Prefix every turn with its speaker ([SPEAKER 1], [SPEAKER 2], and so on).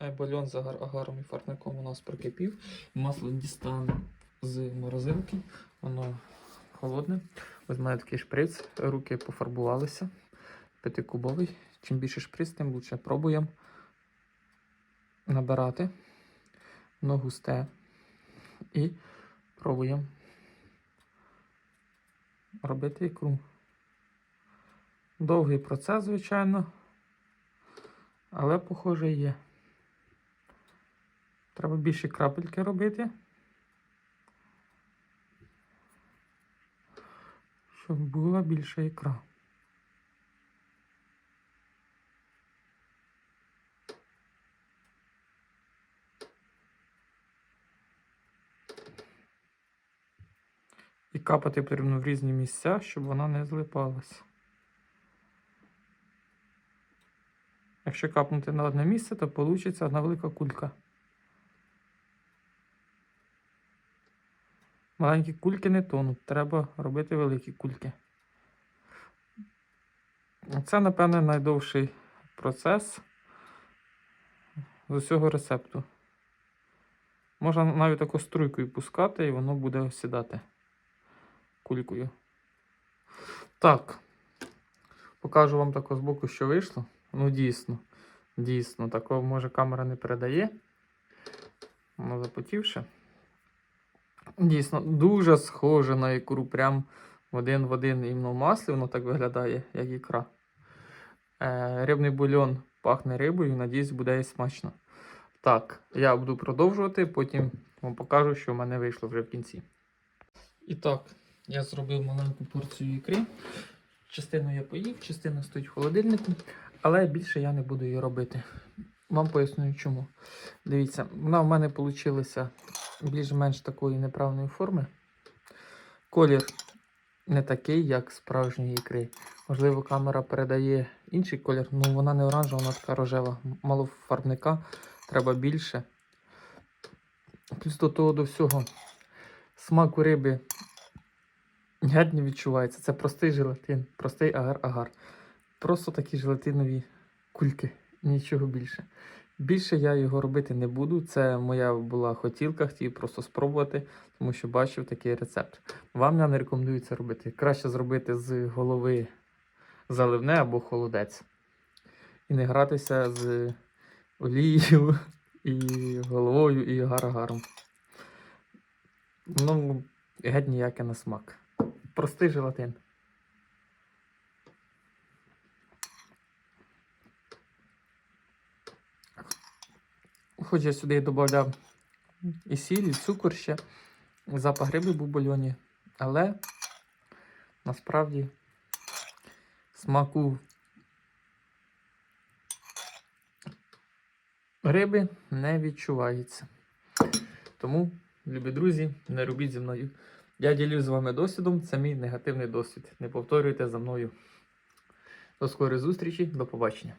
[SPEAKER 1] Е, Бульон з агар агаром і фарником у нас прикипів. Масло дістану з морозилки. Воно холодне. Ось мене такий шприц, руки пофарбувалися. П'ятикубовий. Чим більше шприц, тим лучше. Пробуємо набирати. Воно густе. І пробуємо робити ікру. Довгий процес, звичайно. Але, похоже, є. Треба більше крапельки робити. Щоб була більша ікра. І капати потрібно в різні місця, щоб вона не злипалась. Якщо капнути на одне місце, то вийде одна велика кулька. Маленькі кульки не тонуть, треба робити великі кульки. Це, напевне, найдовший процес з усього рецепту. Можна навіть таку струйкою пускати, і воно буде осідати кулькою. Так, покажу вам тако збоку, що вийшло. Ну, дійсно, дійсно, такого може камера не передає. Воно запотівше. Дійсно, дуже схоже на ікру, прям один в один іменно в маслі, воно так виглядає, як ікра. Е, рибний бульон пахне рибою, надіюсь, буде і смачно. Так, я буду продовжувати, потім вам покажу, що в мене вийшло вже в кінці. І так, я зробив маленьку порцію ікри. Частину я поїв, частина стоїть в холодильнику, але більше я не буду її робити. Вам поясню чому. Дивіться, вона в мене вийшла більш-менш такої неправильної форми. Колір не такий, як справжньої ікри. Можливо, камера передає інший колір, але вона не оранжева, вона така рожева. Мало фарбника, треба більше. Плюс до того до всього смак у риби геть не відчувається. Це простий желатин, простий агар-агар. Просто такі желатинові кульки, нічого більше. Більше я його робити не буду. Це моя була хотілка, хотів просто спробувати, тому що бачив такий рецепт. Вам я не рекомендую це робити. Краще зробити з голови заливне або холодець. І не гратися з олією, і головою, і агар-агаром. Ну, геть ніяке на смак. Простий желатин. Хоч я сюди додав і сіль, і цукор ще, запах риби був бульйоні, але насправді смаку риби не відчувається. Тому, любі друзі, не робіть зі мною. Я ділюсь з вами досвідом, це мій негативний досвід. Не повторюйте за мною. До скорої зустрічі, до побачення.